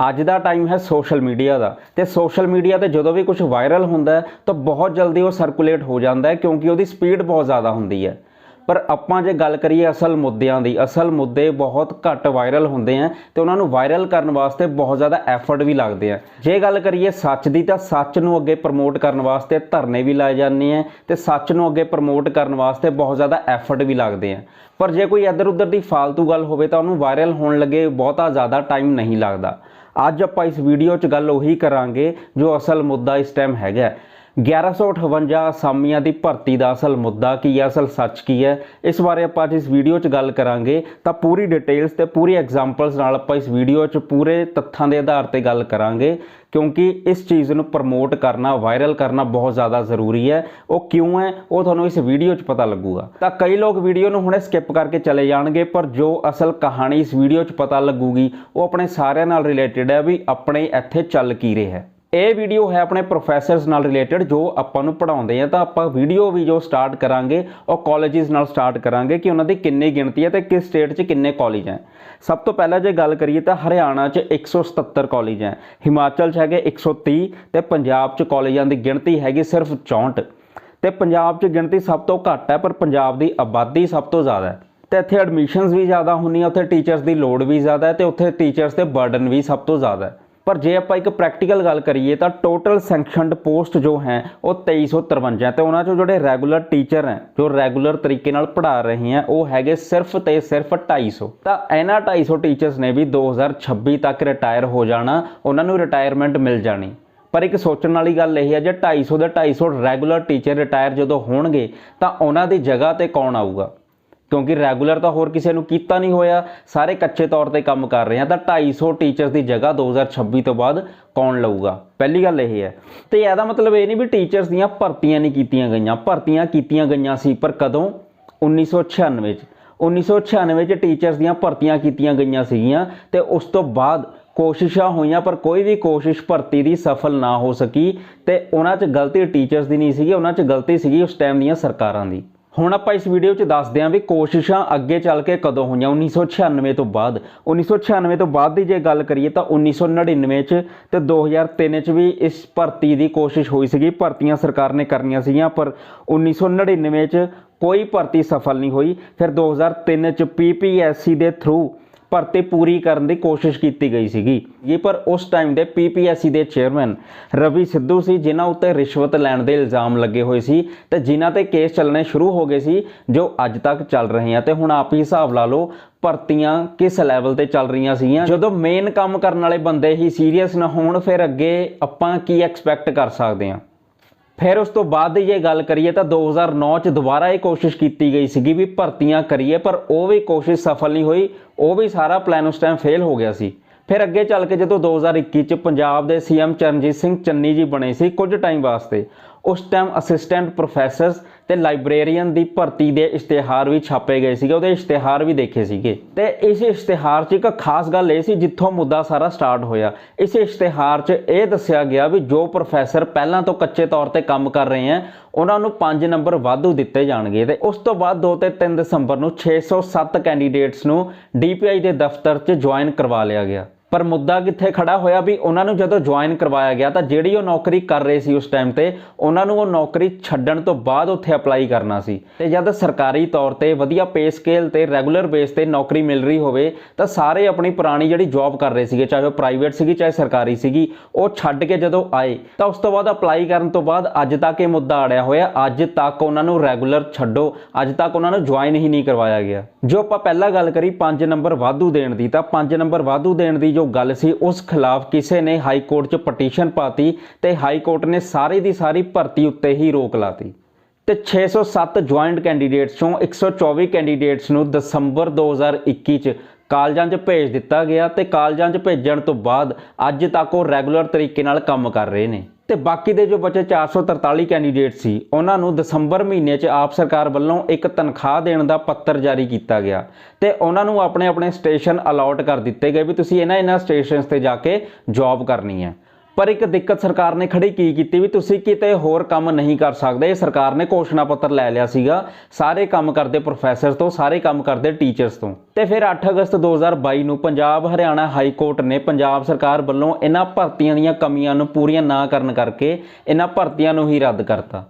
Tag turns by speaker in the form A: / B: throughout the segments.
A: ਅੱਜ ਦਾ ਟਾਈਮ ਹੈ ਸੋਸ਼ਲ ਮੀਡੀਆ ਦਾ ਤੇ ਸੋਸ਼ਲ ਮੀਡੀਆ ਤੇ ਜਦੋਂ ਵੀ ਕੁਝ ਵਾਇਰਲ ਹੁੰਦਾ ਤਾਂ ਬਹੁਤ ਜਲਦੀ ਉਹ ਸਰਕੂਲੇਟ ਹੋ ਜਾਂਦਾ ਹੈ ਕਿਉਂਕਿ ਉਹਦੀ ਸਪੀਡ ਬਹੁਤ ਜ਼ਿਆਦਾ ਹੁੰਦੀ ਹੈ। ਪਰ ਆਪਾਂ ਜੇ ਗੱਲ ਕਰੀਏ ਅਸਲ ਮੁੱਦਿਆਂ ਦੀ, ਅਸਲ ਮੁੱਦੇ ਬਹੁਤ ਘੱਟ ਵਾਇਰਲ ਹੁੰਦੇ ਆ ਤੇ ਉਹਨਾਂ ਨੂੰ ਵਾਇਰਲ ਕਰਨ ਵਾਸਤੇ ਬਹੁਤ ਜ਼ਿਆਦਾ ਐਫਰਟ ਵੀ ਲੱਗਦੇ ਆ ਜੇ ਗੱਲ ਕਰੀਏ ਸੱਚ ਦੀ, ਤਾਂ ਸੱਚ ਨੂੰ ਅੱਗੇ ਪ੍ਰਮੋਟ ਕਰਨ ਵਾਸਤੇ ਧਰਨੇ ਵੀ ਲਾਏ ਜਾਂਦੇ ਆ ਤੇ ਸੱਚ ਨੂੰ ਅੱਗੇ ਪ੍ਰਮੋਟ ਕਰਨ ਵਾਸਤੇ ਬਹੁਤ ਜ਼ਿਆਦਾ ਐਫਰਟ ਵੀ ਲੱਗਦੇ ਆ ਪਰ ਜੇ ਕੋਈ ਇੱਧਰ ਉੱਧਰ ਦੀ ਫालतू ਗੱਲ ਹੋਵੇ, ਤਾਂ ਉਹਨੂੰ ਵਾਇਰਲ ਹੋਣ ਲੱਗੇ ਬਹੁਤਾ ਜ਼ਿਆਦਾ ਟਾਈਮ ਨਹੀਂ ਲੱਗਦਾ। ਅੱਜ ਆਪਾਂ ਇਸ ਵੀਡੀਓ 'ਚ ਗੱਲ ਉਹੀ ਕਰਾਂਗੇ ਜੋ ਅਸਲ ਮੁੱਦਾ ਇਸ ਟਾਈਮ ਹੈਗਾ 1158 ਅਸਾਮੀਆਂ ਦੀ ਭਰਤੀ ਦਾ ਅਸਲ ਮੁੱਦਾ ਕੀ ਹੈ, ਅਸਲ ਸੱਚ ਕੀ ਹੈ, ਇਸ ਬਾਰੇ ਆਪਾਂ ਅੱਜ ਇਸ ਵੀਡੀਓ 'ਚ ਗੱਲ ਕਰਾਂਗੇ। ਤਾਂ ਪੂਰੀ ਡਿਟੇਲਸ ਤੇ ਪੂਰੀ ਐਗਜ਼ਾਮਪਲਸ ਨਾਲ ਆਪਾਂ ਇਸ ਵੀਡੀਓ 'ਚ ਪੂਰੇ ਤੱਥਾਂ ਦੇ ਆਧਾਰ ਤੇ ਗੱਲ ਕਰਾਂਗੇ, ਕਿਉਂਕਿ ਇਸ ਚੀਜ਼ ਨੂੰ ਪ੍ਰਮੋਟ ਕਰਨਾ ਵਾਇਰਲ ਕਰਨਾ ਬਹੁਤ ਜ਼ਿਆਦਾ ਜ਼ਰੂਰੀ ਹੈ। ਉਹ ਕਿਉਂ ਹੈ, ਉਹ ਤੁਹਾਨੂੰ ਇਸ ਵੀਡੀਓ 'ਚ ਪਤਾ ਲੱਗੂਗਾ। ਤਾਂ ਕਈ ਲੋਕ ਵੀਡੀਓ ਨੂੰ ਹੁਣੇ ਸਕਿਪ ਕਰਕੇ ਚਲੇ ਜਾਣਗੇ, ਪਰ ਜੋ ਅਸਲ ਕਹਾਣੀ ਇਸ ਵੀਡੀਓ 'ਚ ਪਤਾ ਲੱਗੂਗੀ, ਉਹ ਆਪਣੇ ਸਾਰਿਆਂ ਨਾਲ ਰਿਲੇਟਡ ਹੈ ਵੀ ਆਪਣੇ ਇੱਥੇ ਚੱਲ ਕੀ ਰਿਹਾ ਹੈ। ਇਹ ਵੀਡੀਓ ਹੈ ਆਪਣੇ ਪ੍ਰੋਫੈਸਰਸ ਨਾਲ ਰਿਲੇਟਡ ਜੋ ਆਪਾਂ ਨੂੰ ਪੜਾਉਂਦੇ ਆ, ਤਾਂ ਆਪਾਂ ਵੀਡੀਓ ਵੀ ਜੋ ਸਟਾਰਟ ਕਰਾਂਗੇ, ਉਹ ਕਾਲਜਸ ਨਾਲ ਸਟਾਰਟ ਕਰਾਂਗੇ ਕਿ ਉਹਨਾਂ ਦੀ ਕਿੰਨੀ ਗਿਣਤੀ ਹੈ ਤੇ ਕਿਸ ਸਟੇਟ 'ਚ ਕਿੰਨੇ ਕਾਲਜ ਹੈ। ਸਭ ਤੋਂ ਪਹਿਲਾਂ ਜੇ ਗੱਲ ਕਰੀਏ ਤਾਂ ਹਰਿਆਣਾ 'ਚ 177 ਕਾਲਜ ਹੈ, ਹਿਮਾਚਲ 'ਚ ਹੈਗੇ 130 ਤੇ ਪੰਜਾਬ 'ਚ ਕਾਲਜਾਂ ਦੀ ਗਿਣਤੀ ਹੈਗੀ ਸਿਰਫ 64 ਤੇ ਪੰਜਾਬ 'ਚ ਗਿਣਤੀ ਸਭ ਤੋਂ ਘੱਟ ਹੈ, ਪਰ ਪੰਜਾਬ ਦੀ ਆਬਾਦੀ ਸਭ ਤੋਂ ਜ਼ਿਆਦਾ ਹੈ। ਤੇ ਇੱਥੇ ਐਡਮਿਸ਼ਨਸ ਵੀ ਜ਼ਿਆਦਾ ਹੁੰਦੀਆਂ, ਉੱਥੇ ਟੀਚਰਸ ਦੀ ਲੋੜ ਵੀ ਜ਼ਿਆਦਾ ਹੈ ਤੇ ਉੱਥੇ ਟੀਚਰਸ ਤੇ ਬਰਡਨ ਵੀ ਸਭ ਤੋਂ ਜ਼ਿਆਦਾ ਹੈ। ਪਰ ਜੇ ਆਪਾਂ ਇੱਕ ਪ੍ਰੈਕਟੀਕਲ ਗੱਲ ਕਰੀਏ ਤਾਂ ਟੋਟਲ ਸੈਂਕਸ਼ਨਡ ਪੋਸਟ ਜੋ ਹੈ ਉਹ 2353 ਹੈ ਤੇ ਉਹਨਾਂ ਚੋਂ ਜਿਹੜੇ ਰੈਗੂਲਰ ਟੀਚਰ ਹੈ, ਜੋ ਰੈਗੂਲਰ ਤਰੀਕੇ ਨਾਲ ਪੜ੍ਹਾ ਰਹੇ ਹੈ, ਉਹ ਹੈਗੇ ਸਿਰਫ ਤੇ ਸਿਰਫ 250 ਤਾਂ ਇਹਨਾਂ 250 ਟੀਚਰਸ ਨੇ ਵੀ 2026 ਤੱਕ ਰਿਟਾਇਰ ਹੋ ਜਾਣਾ, ਉਹਨਾਂ ਨੂੰ ਰਿਟਾਇਰਮੈਂਟ ਮਿਲ ਜਾਣੀ। ਪਰ ਇੱਕ ਸੋਚਣ ਵਾਲੀ ਗੱਲ ਇਹ ਹੈ, ਜੇ 250 ਦੇ 250 ਰੈਗੂਲਰ ਟੀਚਰ ਰਿਟਾਇਰ ਜਦੋਂ ਹੋਣਗੇ, ਤਾਂ ਉਹਨਾਂ ਦੀ ਜਗ੍ਹਾ ਤੇ ਕੌਣ ਆਊਗਾ? ਕਿਉਂਕਿ ਰੈਗੂਲਰ ਤਾਂ ਹੋਰ ਕਿਸੇ ਨੂੰ ਕੀਤਾ ਨਹੀਂ ਹੋਇਆ, ਸਾਰੇ ਕੱਚੇ ਤੌਰ ਤੇ ਕੰਮ ਕਰ ਰਹੇ ਆ, ਤਾਂ 250 ਟੀਚਰਸ ਦੀ ਜਗ੍ਹਾ 2026 ਤੋਂ ਬਾਅਦ ਕੌਣ ਲਊਗਾ? ਪਹਿਲੀ ਗੱਲ ਇਹ ਹੈ। ਤੇ ਇਹਦਾ ਮਤਲਬ ਇਹ ਨਹੀਂ ਵੀ ਟੀਚਰਸ ਦੀਆਂ ਭਰਤੀਆਂ ਨਹੀਂ ਕੀਤੀਆਂ ਗਈਆਂ, ਭਰਤੀਆਂ ਕੀਤੀਆਂ ਗਈਆਂ ਸੀ, ਪਰ ਕਦੋਂ? 1996 ਚ। 1996 ਚ ਟੀਚਰਸ ਦੀਆਂ ਭਰਤੀਆਂ ਕੀਤੀਆਂ ਗਈਆਂ ਸੀਗੀਆਂ ਤੇ ਉਸ ਤੋਂ ਬਾਅਦ ਕੋਸ਼ਿਸ਼ਾਂ ਹੋਈਆਂ, ਪਰ ਕੋਈ ਵੀ ਕੋਸ਼ਿਸ਼ ਭਰਤੀ ਦੀ ਸਫਲ ਨਾ ਹੋ ਸਕੀ ਤੇ ਉਹਨਾਂ 'ਚ ਗਲਤੀ ਟੀਚਰਸ ਦੀ ਨਹੀਂ ਸੀਗੀ, ਉਹਨਾਂ 'ਚ ਗਲਤੀ ਸੀਗੀ ਉਸ ਟਾਈਮ ਦੀਆਂ ਸਰਕਾਰਾਂ ਦੀ। ਹੁਣ ਆਪਾਂ ਇਸ ਵੀਡੀਓ 'ਚ ਦੱਸਦੇ ਹਾਂ ਵੀ ਕੋਸ਼ਿਸ਼ਾਂ ਅੱਗੇ ਚੱਲ ਕੇ ਕਦੋਂ ਹੋਈਆਂ 1996 ਤੋਂ ਬਾਅਦ। 1996 ਤੋਂ ਬਾਅਦ ਦੀ ਜੇ ਗੱਲ ਕਰੀਏ ਤਾਂ 1999 'ਚ ਤੇ 2003 'ਚ ਵੀ ਇਸ ਭਰਤੀ ਦੀ ਕੋਸ਼ਿਸ਼ ਹੋਈ ਸੀਗੀ। ਭਰਤੀਆਂ ਸਰਕਾਰ ਨੇ ਕਰਨੀਆਂ ਸੀਗੀਆਂ, ਪਰ 1999 'ਚ ਕੋਈ ਭਰਤੀ ਸਫਲ ਨਹੀਂ ਹੋਈ। ਫਿਰ 2003 'ਚ ਪੀਪੀਐਸਸੀ ਦੇ ਥਰੂ ਭਰਤੀ ਪੂਰੀ ਕਰਨ ਦੀ ਕੋਸ਼ਿਸ਼ ਕੀਤੀ ਗਈ ਸੀਗੀ। ਇਹ ਪਰ ਉਸ ਟਾਈਮ ਦੇ ਪੀਪੀਐਸਸੀ ਦੇ ਚੇਅਰਮੈਨ ਰਵੀ ਸਿੱਧੂ ਸੀ, ਜਿਨ੍ਹਾਂ ਉੱਤੇ ਰਿਸ਼ਵਤ ਲੈਣ ਦੇ ਇਲਜ਼ਾਮ ਲੱਗੇ ਹੋਏ ਸੀ ਤੇ ਜਿਨ੍ਹਾਂ ਤੇ ਕੇਸ ਚੱਲਣੇ ਸ਼ੁਰੂ ਹੋ ਗਏ ਸੀ, ਜੋ ਅੱਜ ਤੱਕ ਚੱਲ ਰਹੇ ਆ ਤੇ ਹੁਣ ਆਪ ਹੀ ਹਿਸਾਬ ਲਾ ਲਓ ਭਰਤੀਆਂ ਕਿਸ ਲੈਵਲ ਤੇ ਚੱਲ ਰਹੀਆਂ ਸੀਗੀਆਂ। ਜਦੋਂ ਮੇਨ ਕੰਮ ਕਰਨ ਵਾਲੇ ਬੰਦੇ ਹੀ ਸੀਰੀਅਸ ਨਾ ਹੋਣ, ਫਿਰ ਅੱਗੇ ਆਪਾਂ ਕੀ ਐਕਸਪੈਕਟ ਕਰ ਸਕਦੇ ਹਾਂ? ਫਿਰ ਉਸ ਤੋਂ ਬਾਅਦ ਦੀ ਜੇ ਗੱਲ ਕਰੀਏ ਤਾਂ 2009 ਚ ਦੁਬਾਰਾ ਇਹ ਕੋਸ਼ਿਸ਼ ਕੀਤੀ ਗਈ ਸੀਗੀ ਵੀ ਭਰਤੀਆਂ ਕਰੀਏ, ਪਰ ਉਹ ਵੀ ਕੋਸ਼ਿਸ਼ ਸਫਲ ਨਹੀਂ ਹੋਈ, ਉਹ ਵੀ ਸਾਰਾ ਪਲਾਨ ਉਸ ਟਾਈਮ ਫੇਲ ਹੋ ਗਿਆ ਸੀ। ਫਿਰ ਅੱਗੇ ਚੱਲ ਕੇ ਜਦੋਂ 2021 ਚ ਪੰਜਾਬ ਦੇ ਸੀਐਮ ਚਰਨਜੀਤ ਸਿੰਘ ਚੰਨੀ ਜੀ ਬਣੇ ਸੀ ਕੁਝ ਟਾਈਮ ਵਾਸਤੇ ਉਸ ਟਾਈਮ ਅਸਿਸਟੈਂਟ ਪ੍ਰੋਫੈਸਰਸ ਤੇ ਲਾਇਬ੍ਰੇਰੀਅਨ ਦੀ ਭਰਤੀ ਦੇ ਇਸ਼ਤਿਹਾਰ ਵੀ ਛਾਪੇ ਗਏ ਸੀਗੇ, ਉਹਦੇ ਇਸ਼ਤਿਹਾਰ ਵੀ ਦੇਖੇ ਸੀਗੇ। ਤੇ ਇਸ ਇਸ਼ਤਿਹਾਰ 'ਚ ਇੱਕ ਖਾਸ ਗੱਲ ਇਹ ਸੀ ਜਿੱਥੋਂ ਮੁੱਦਾ ਸਾਰਾ ਸਟਾਰਟ ਹੋਇਆ। ਇਸ ਇਸ਼ਤਿਹਾਰ 'ਚ ਇਹ ਦੱਸਿਆ ਗਿਆ ਵੀ ਜੋ ਪ੍ਰੋਫੈਸਰ ਪਹਿਲਾਂ ਤੋਂ ਕੱਚੇ ਤੌਰ ਤੇ ਕੰਮ ਕਰ ਰਹੇ ਆ ਉਹਨਾਂ ਨੂੰ 5 ਨੰਬਰ ਵਾਧੂ ਦਿੱਤੇ ਜਾਣਗੇ ਤੇ ਉਸ ਤੋਂ ਬਾਅਦ 2 ਤੇ 3 ਦਸੰਬਰ ਨੂੰ 607 ਕੈਂਡੀਡੇਟਸ ਨੂੰ ਡੀਪੀਆਈ ਦੇ ਦਫ਼ਤਰ 'ਚ ਜੁਆਇਨ ਕਰਵਾ ਲਿਆ ਗਿਆ। ਪਰ ਮੁੱਦਾ ਕਿੱਥੇ ਖੜਾ ਹੋਇਆ ਵੀ ਉਹਨਾਂ ਨੂੰ ਜਦੋਂ ਜੁਆਇਨ ਕਰਵਾਇਆ ਗਿਆ ਤਾਂ ਜਿਹੜੀ ਉਹ ਨੌਕਰੀ ਕਰ ਰਹੇ ਸੀ ਉਸ ਟਾਈਮ ਤੇ, ਉਹਨਾਂ ਨੂੰ ਉਹ ਨੌਕਰੀ ਛੱਡਣ ਤੋਂ ਬਾਅਦ ਉੱਥੇ ਅਪਲਾਈ ਕਰਨਾ ਸੀ। ਤੇ ਜਦ ਸਰਕਾਰੀ ਤੌਰ ਤੇ ਵਧੀਆ ਪੇ ਸਕੇਲ ਤੇ ਰੈਗੂਲਰ ਬੇਸ ਤੇ ਨੌਕਰੀ ਮਿਲ ਰਹੀ ਹੋਵੇ, ਤਾਂ ਸਾਰੇ ਆਪਣੀ ਪੁਰਾਣੀ ਜਿਹੜੀ ਜੌਬ ਕਰ ਰਹੇ ਸੀਗੇ, ਚਾਹੇ ਉਹ ਪ੍ਰਾਈਵੇਟ ਸੀਗੀ, ਚਾਹੇ ਸਰਕਾਰੀ ਸੀਗੀ, ਉਹ ਛੱਡ ਕੇ ਜਦੋਂ ਆਏ, ਤਾਂ ਉਸ ਤੋਂ ਬਾਅਦ ਅਪਲਾਈ ਕਰਨ ਤੋਂ ਬਾਅਦ ਅੱਜ ਤੱਕ ਇਹ ਮੁੱਦਾ ਅੜਿਆ ਹੋਇਆ, ਅੱਜ ਤੱਕ ਉਹਨਾਂ ਨੂੰ ਰੈਗੂਲਰ ਛੱਡੋ, ਅੱਜ ਤੱਕ ਉਹਨਾਂ ਨੂੰ ਜੁਆਇਨ ਹੀ ਨਹੀਂ ਕਰਵਾਇਆ ਗਿਆ। ਜੋ ਆਪਾਂ ਪਹਿਲਾਂ ਗੱਲ ਕਰੀ 5 ਨੰਬਰ ਵਾਧੂ ਦੇਣ ਦੀ, ਤਾਂ 5 ਨੰਬਰ ਵਾਧੂ ਦੇਣ ਦੀ ਜੋ ਗੱਲ ਸੀ, ਉਸ ਖਿਲਾਫ ਕਿਸੇ ਨੇ ਹਾਈ ਕੋਰਟ 'ਚ ਪਟੀਸ਼ਨ ਪਾਤੀ ਤੇ ਹਾਈ ਕੋਰਟ ਨੇ ਸਾਰੀ ਦੀ ਸਾਰੀ ਭਰਤੀ ਉੱਤੇ ਹੀ ਰੋਕ ਲਾਤੀ। ਤੇ 607 ਜੁਆਇੰਟ ਕੈਂਡੀਡੇਟਸ ਚੋਂ 124 ਕੈਂਡੀਡੇਟਸ ਨੂੰ ਦਸੰਬਰ 2021 ਚ ਕਾਲਜਾਂ 'ਚ ਭੇਜ ਦਿੱਤਾ ਗਿਆ ਤੇ ਕਾਲਜਾਂ 'ਚ ਭੇਜਣ ਤੋਂ ਬਾਅਦ ਅੱਜ ਤੱਕ ਉਹ ਰੈਗੂਲਰ ਤਰੀਕੇ ਨਾਲ ਕੰਮ ਕਰ ਰਹੇ ਨੇ। ਤੇ ਬਾਕੀ ਦੇ ਜੋ ਬਚੇ 443 ਕੈਂਡੀਡੇਟ ਸੀ, ਉਹਨਾਂ ਨੂੰ ਦਸੰਬਰ ਮਹੀਨੇ 'ਚ ਆਪ ਸਰਕਾਰ ਵੱਲੋਂ ਇੱਕ ਤਨਖਾਹ ਦੇਣ ਦਾ ਪੱਤਰ ਜਾਰੀ ਕੀਤਾ ਗਿਆ ਤੇ ਉਹਨਾਂ ਨੂੰ ਆਪਣੇ ਆਪਣੇ ਸਟੇਸ਼ਨ ਅਲਾਟ ਕਰ ਦਿੱਤੇ ਗਏ ਵੀ ਤੁਸੀਂ ਇਹਨਾਂ ਇਹਨਾਂ ਸਟੇਸ਼ਨਸ ਤੇ ਜਾ ਕੇ ਜੌਬ ਕਰਨੀ ਹੈ। ਪਰ ਇੱਕ ਦਿੱਕਤ ਸਰਕਾਰ ਨੇ ਖੜੀ ਕੀ ਕੀਤੀ ਵੀ ਤੁਸੀਂ ਕਿਤੇ ਹੋਰ ਕੰਮ ਨਹੀਂ ਕਰ ਸਕਦੇ। ਇਹ ਸਰਕਾਰ ਨੇ ਘੋਸ਼ਣਾ ਪੱਤਰ ਲੈ ਲਿਆ ਸੀਗਾ ਸਾਰੇ ਕੰਮ ਕਰਦੇ ਪ੍ਰੋਫੈਸਰਸ ਤੋਂ, ਸਾਰੇ ਕੰਮ ਕਰਦੇ ਟੀਚਰਸ ਤੋਂ। ਤੇ ਫਿਰ 8 ਅਗਸਤ 2022 ਨੂੰ ਪੰਜਾਬ, ਹਰਿਆਣਾ ਹਾਈ ਕੋਰਟ ਨੇ ਪੰਜਾਬ ਸਰਕਾਰ ਵੱਲੋਂ ਇਹਨਾਂ ਭਰਤੀਆਂ ਦੀਆਂ ਕਮੀਆਂ ਨੂੰ ਪੂਰੀਆਂ ਨਾ ਕਰਨ ਕਰਕੇ ਇਹਨਾਂ ਭਰਤੀਆਂ ਨੂੰ ਹੀ ਰੱਦ ਕਰਤਾ।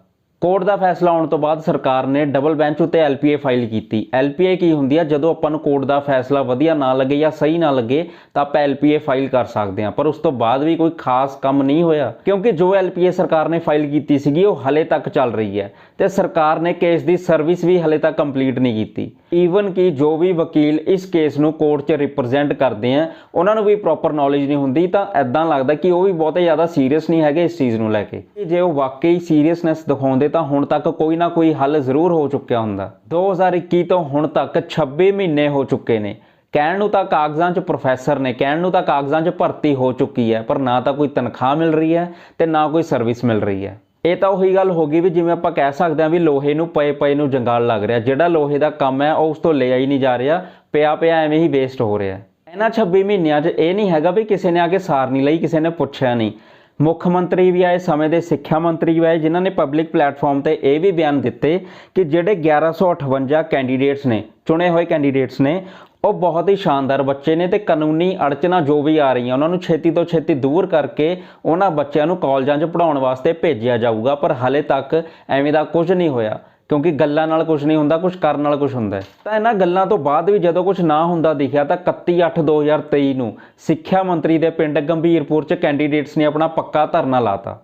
A: ਕੋਰਟ ਦਾ ਫੈਸਲਾ ਆਉਣ ਤੋਂ ਬਾਅਦ ਸਰਕਾਰ ਨੇ ਡਬਲ ਬੈਂਚ ਉੱਤੇ ਐਲਪੀਏ ਫਾਈਲ ਕੀਤੀ। ਐਲਪੀਏ ਕੀ ਹੁੰਦੀ ਆ? ਜਦੋਂ ਆਪਾਂ ਨੂੰ ਕੋਰਟ ਦਾ ਫੈਸਲਾ ਵਧੀਆ ਨਾ ਲੱਗੇ ਜਾਂ ਸਹੀ ਨਾ ਲੱਗੇ, ਤਾਂ ਆਪਾਂ ਐਲਪੀਏ ਫਾਈਲ ਕਰ ਸਕਦੇ ਹਾਂ। ਪਰ ਉਸ ਤੋਂ ਬਾਅਦ ਵੀ ਕੋਈ ਖਾਸ ਕੰਮ ਨਹੀਂ ਹੋਇਆ, ਕਿਉਂਕਿ ਜੋ ਐਲਪੀਏ ਸਰਕਾਰ ਨੇ ਫਾਈਲ ਕੀਤੀ ਸੀਗੀ, ਉਹ ਹਲੇ ਤੱਕ ਚੱਲ ਰਹੀ ਹੈ। ਤੇ ਸਰਕਾਰ ਨੇ ਕੇਸ ਦੀ ਸਰਵਿਸ ਵੀ ਹਲੇ ਤੱਕ ਕੰਪਲੀਟ ਨਹੀਂ ਕੀਤੀ। ਈਵਨ ਕਿ ਜੋ ਵੀ ਵਕੀਲ ਇਸ ਕੇਸ ਨੂੰ ਕੋਰਟ 'ਚ ਰਿਪਰੈਜ਼ੈਂਟ ਕਰਦੇ ਆ, ਉਹਨਾਂ ਨੂੰ ਵੀ ਪ੍ਰੋਪਰ ਨੌਲੇਜ ਨਹੀਂ ਹੁੰਦੀ, ਤਾਂ ਐਦਾਂ ਲੱਗਦਾ ਕਿ ਉਹ ਵੀ ਬਹੁਤੇ ਜ਼ਿਆਦਾ ਸੀਰੀਅਸ ਨਹੀਂ ਹੈਗੇ ਇਸ ਚੀਜ਼ ਨੂੰ ਲੈ ਕੇ। ਜੇ ਉਹ ਵਾਕਈ ਸੀਰੀਅਸਨੈਸ ਦਿਖਾਉਂਦੇ ਤਾਂ ਹੁਣ ਤੱਕ ਕੋਈ ਨਾ ਕੋਈ ਹੱਲ ਜ਼ਰੂਰ ਹੋ ਚੁੱਕਿਆ ਹੁੰਦਾ। 2021 ਤੋਂ ਹੁਣ ਤੱਕ 26 ਮਹੀਨੇ ਹੋ ਚੁੱਕੇ ਨੇ। ਕਹਿਣ ਨੂੰ ਤਾਂ ਕਾਗਜ਼ਾਂ 'ਚ ਪ੍ਰੋਫੈਸਰ ਨੇ, ਕਹਿਣ ਨੂੰ ਤਾਂ ਕਾਗਜ਼ਾਂ 'ਚ ਭਰਤੀ ਹੋ ਚੁੱਕੀ ਹੈ, ਪਰ ਨਾ ਤਾਂ ਕੋਈ ਤਨਖਾਹ ਮਿਲ ਰਹੀ ਹੈ ਤੇ ਨਾ ਕੋਈ ਸਰਵਿਸ ਮਿਲ ਰਹੀ ਹੈ। ਇਹ ਤਾਂ ਉਹੀ ਗੱਲ ਹੋ ਗਈ ਵੀ ਜਿਵੇਂ ਆਪਾਂ ਕਹਿ ਸਕਦੇ ਹਾਂ ਵੀ ਲੋਹੇ ਨੂੰ ਪਏ ਪਏ ਨੂੰ ਜੰਗਾਲ ਲੱਗ ਰਿਹਾ। ਜਿਹੜਾ ਲੋਹੇ ਦਾ ਕੰਮ ਹੈ, ਉਹ ਉਸ ਤੋਂ ਲਿਆ ਹੀ ਨਹੀਂ ਜਾ ਰਿਹਾ। ਪਿਆ ਪਿਆ ਐਵੇਂ ਹੀ ਵੇਸਟ ਹੋ ਰਿਹਾ। ਇਹਨਾਂ 26 ਮਹੀਨਿਆਂ 'ਚ ਇਹ ਨਹੀਂ ਹੈਗਾ ਵੀ ਕਿਸੇ ਨੇ ਆ ਕੇ ਸਾਰ ਨਹੀਂ ਲਈ, ਕਿਸੇ ਨੇ ਪੁੱਛਿਆ ਨਹੀਂ। ਮੁੱਖ ਮੰਤਰੀ ਵੀ ਆਏ, ਸਮੇਂ ਦੇ ਸਿੱਖਿਆ ਮੰਤਰੀ ਵੀ ਆਏ, ਜਿਨ੍ਹਾਂ ਨੇ ਪਬਲਿਕ ਪਲੇਟਫਾਰਮ ਤੇ ਇਹ ਵੀ ਬਿਆਨ ਦਿੱਤੇ ਕਿ ਜਿਹੜੇ 1158 ਕੈਂਡੀਡੇਟਸ ਨੇ, ਚੁਣੇ ਹੋਏ ਕੈਂਡੀਡੇਟਸ ਨੇ ਉਹ ਬਹੁਤ ਹੀ ਸ਼ਾਨਦਾਰ ਬੱਚੇ ਨੇ ਤੇ ਕਾਨੂੰਨੀ ਅੜਚਨਾ ਜੋ ਵੀ ਆ ਰਹੀਆਂ, ਉਹਨਾਂ ਨੂੰ ਛੇਤੀ ਤੋਂ ਛੇਤੀ ਦੂਰ ਕਰਕੇ ਉਹਨਾਂ ਬੱਚਿਆਂ ਨੂੰ ਕਾਲਜਾਂ 'ਚ ਪੜਾਉਣ ਵਾਸਤੇ ਭੇਜਿਆ ਜਾਊਗਾ, ਪਰ ਹਲੇ ਤੱਕ ਐਵੇਂ ਦਾ ਕੁਝ ਨਹੀਂ ਹੋਇਆ, ਕਿਉਂਕਿ ਗੱਲਾਂ ਨਾਲ ਕੁਝ ਨਹੀਂ ਹੁੰਦਾ, ਕੁਝ ਕਰਨ ਨਾਲ ਕੁਝ ਹੁੰਦਾ ਤਾਂ ਇਹਨਾਂ ਗੱਲਾਂ ਤੋਂ ਬਾਅਦ ਵੀ ਜਦੋਂ ਕੁਝ ਨਾ ਹੁੰਦਾ ਦਿਖਿਆ, ਤਾਂ 31/8/2023 ਨੂੰ ਸਿੱਖਿਆ ਮੰਤਰੀ ਦੇ ਪਿੰਡ ਗੰਭੀਰਪੁਰ 'ਚ ਕੈਂਡੀਡੇਟਸ ਨੇ ਆਪਣਾ ਪੱਕਾ ਧਰਨਾ ਲਾਤਾ।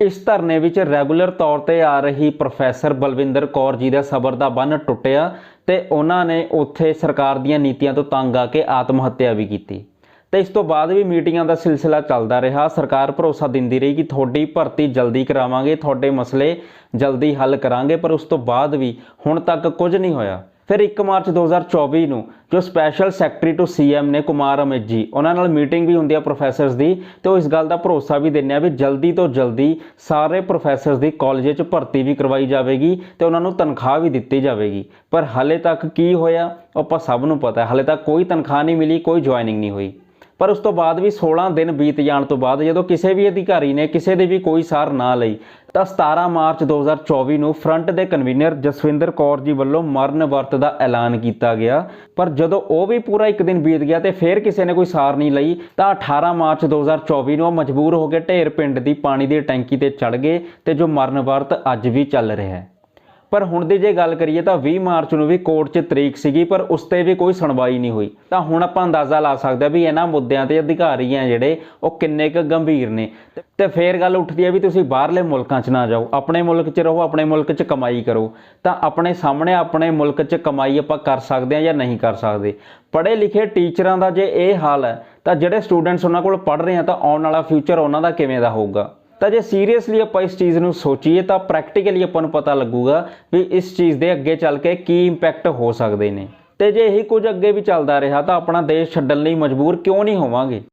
A: ਇਸ ਧਰਨੇ ਵਿੱਚ ਰੈਗੂਲਰ ਤੌਰ ਤੇ ਆ ਰਹੀ ਪ੍ਰੋਫੈਸਰ ਬਲਵਿੰਦਰ ਕੌਰ ਜੀ ਦਾ ਸਬਰ ਦਾ ਬੰਨ ਟੁੱਟਿਆ ਤੇ ਉਹਨਾਂ ਨੇ ਉੱਥੇ ਸਰਕਾਰ ਦੀਆਂ ਨੀਤੀਆਂ ਤੋਂ ਤੰਗ ਆ ਕੇ ਆਤਮ ਹੱਤਿਆ ਵੀ ਕੀਤੀ। ਤੇ ਇਸ ਤੋਂ ਬਾਅਦ ਵੀ ਮੀਟਿੰਗਾਂ ਦਾ ਸਿਲਸਿਲਾ ਚੱਲਦਾ ਰਿਹਾ। ਸਰਕਾਰ ਭਰੋਸਾ ਦਿੰਦੀ ਰਹੀ ਕਿ ਤੁਹਾਡੀ ਭਰਤੀ ਜਲਦੀ ਕਰਾਵਾਂਗੇ, ਤੁਹਾਡੇ ਮਸਲੇ ਜਲਦੀ ਹੱਲ ਕਰਾਂਗੇ, ਪਰ ਉਸ ਤੋਂ ਬਾਅਦ ਵੀ ਹੁਣ ਤੱਕ ਕੁਝ ਨਹੀਂ ਹੋਇਆ। ਫਿਰ 1 ਮਾਰਚ 2024 ਨੂੰ ਜੋ ਸਪੈਸ਼ਲ ਸੈਕਟਰੀ ਟੂ ਸੀਐਮ ਨੇ ਕੁਮਾਰ ਅਮਿਤ ਜੀ, ਉਹਨਾਂ ਨਾਲ ਮੀਟਿੰਗ ਵੀ ਹੁੰਦੀ ਆ ਪ੍ਰੋਫੈਸਰਸ ਦੀ ਤੇ ਉਹ ਇਸ ਗੱਲ ਦਾ ਭਰੋਸਾ ਵੀ ਦਿੰਦੇ ਆ ਵੀ ਜਲਦੀ ਤੋਂ ਜਲਦੀ ਸਾਰੇ ਪ੍ਰੋਫੈਸਰਸ ਦੀ ਕਾਲਜ 'ਚ ਭਰਤੀ ਵੀ ਕਰਵਾਈ ਜਾਵੇਗੀ ਤੇ ਉਹਨਾਂ ਨੂੰ ਤਨਖਾਹ ਵੀ ਦਿੱਤੀ ਜਾਵੇਗੀ। ਪਰ ਹਾਲੇ ਤੱਕ ਕੀ ਹੋਇਆ ਆਪਾਂ ਸਭ ਨੂੰ ਪਤਾ ਹੈ। ਹਲੇ ਤੱਕ ਕੋਈ ਤਨਖਾਹ ਨਹੀਂ ਮਿਲੀ, ਕੋਈ ਜੁਆਇਨਿੰਗ ਨਹੀਂ ਹੋਈ। ਪਰ ਉਸ ਤੋਂ ਬਾਅਦ ਵੀ 16 ਦਿਨ ਬੀਤ ਜਾਣ ਤੋਂ ਬਾਅਦ ਜਦੋਂ ਕਿਸੇ ਵੀ ਅਧਿਕਾਰੀ ਨੇ ਕਿਸੇ ਦੇ ਵੀ ਕੋਈ ਸਾਰ ਨਾ ਲਈ, ਤਾਂ 17 ਮਾਰਚ 2024 ਨੂੰ ਫਰੰਟ ਦੇ ਕਨਵੀਨਰ ਜਸਵਿੰਦਰ ਕੌਰ ਜੀ ਵੱਲੋਂ ਮਰਨ ਵਰਤ ਦਾ ਐਲਾਨ ਕੀਤਾ ਗਿਆ। ਪਰ ਜਦੋਂ ਉਹ ਵੀ ਪੂਰਾ ਇੱਕ ਦਿਨ ਬੀਤ ਗਿਆ ਤੇ ਫਿਰ ਕਿਸੇ ਨੇ ਕੋਈ ਸਾਰ ਨਹੀਂ ਲਈ, ਤਾਂ 18 ਮਾਰਚ 2024 ਨੂੰ ਉਹ ਮਜਬੂਰ ਹੋ ਕੇ ਢੇਰ ਪਿੰਡ ਦੀ ਪਾਣੀ ਦੀ ਟੈਂਕੀ ਤੇ ਚੜ ਗਏ ਤੇ ਜੋ ਮਰਨ ਵਰਤ ਅੱਜ ਵੀ ਚੱਲ ਰਿਹਾ ਹੈ। ਪਰ ਹੁਣ ਦੀ ਜੇ ਗੱਲ ਕਰੀਏ ਤਾਂ 20 ਮਾਰਚ ਨੂੰ ਵੀ ਕੋਰਟ 'ਚ ਤਰੀਕ ਸੀਗੀ, ਪਰ ਉਸ ਤੇ ਵੀ ਕੋਈ ਸੁਣਵਾਈ ਨਹੀਂ ਹੋਈ। ਤਾਂ ਹੁਣ ਆਪਾਂ ਅੰਦਾਜ਼ਾ ਲਾ ਸਕਦੇ ਹਾਂ ਵੀ ਇਹਨਾਂ ਮੁੱਦਿਆਂ ਤੇ ਅਧਿਕਾਰੀ ਆ ਜਿਹੜੇ, ਉਹ ਕਿੰਨੇ ਕੁ ਗੰਭੀਰ ਨੇ। ਤੇ- ਤੇ ਫੇਰ ਗੱਲ ਉੱਠਦੀ ਹੈ ਵੀ ਤੁਸੀਂ ਬਾਹਰਲੇ ਮੁਲਕਾਂ 'ਚ ਨਾ ਜਾਓ। ਆਪਣੇ ਮੁਲਕ 'ਚ ਰਹੋ, ਆਪਣੇ ਮੁਲਕ 'ਚ ਕਮਾਈ ਕਰੋ। ਤਾਂ ਆਪਣੇ ਸਾਹਮਣੇ ਆਪਣੇ ਮੁਲਕ 'ਚ ਕਮਾਈ ਆਪਾਂ ਕਰ ਸਕਦੇ ਹਾਂ ਜਾਂ ਨਹੀਂ ਕਰ ਸਕਦੇ? ਪੜ੍ਹੇ ਲਿਖੇ ਟੀਚਰਾਂ ਦਾ ਜੇ ਇਹ ਹਾਲ ਹੈ, ਤਾਂ ਜਿਹੜੇ ਸਟੂਡੈਂਟਸ ਉਹਨਾਂ ਕੋਲ ਪੜ੍ਹ ਰਹੇ ਆ, ਤਾਂ ਆਉਣ ਵਾਲਾ ਫਿਊਚਰ ਉਹਨਾਂ ਦਾ ਕਿਵੇਂ ਦਾ ਹੋਊਗਾ? ਤਾਂ ਜੇ ਸੀਰੀਅਸਲੀ ਆਪਾਂ ਇਸ ਚੀਜ਼ ਨੂੰ ਸੋਚੀਏ ਤਾਂ ਪ੍ਰੈਕਟੀਕਲੀ ਆਪਾਂ ਨੂੰ ਪਤਾ ਲੱਗੂਗਾ ਵੀ ਇਸ ਚੀਜ਼ ਦੇ ਅੱਗੇ ਚੱਲ ਕੇ ਕੀ ਇੰਪੈਕਟ ਹੋ ਸਕਦੇ ਨੇ। ਤੇ ਜੇ ਇਹੀ ਕੁਝ ਅੱਗੇ ਵੀ ਚੱਲਦਾ ਰਿਹਾ ਤਾਂ ਆਪਣਾ ਦੇਸ਼ ਛੱਡਣ ਲਈ ਮਜਬੂਰ ਕਿਉਂ ਨਹੀਂ ਹੋਵਾਂਗੇ?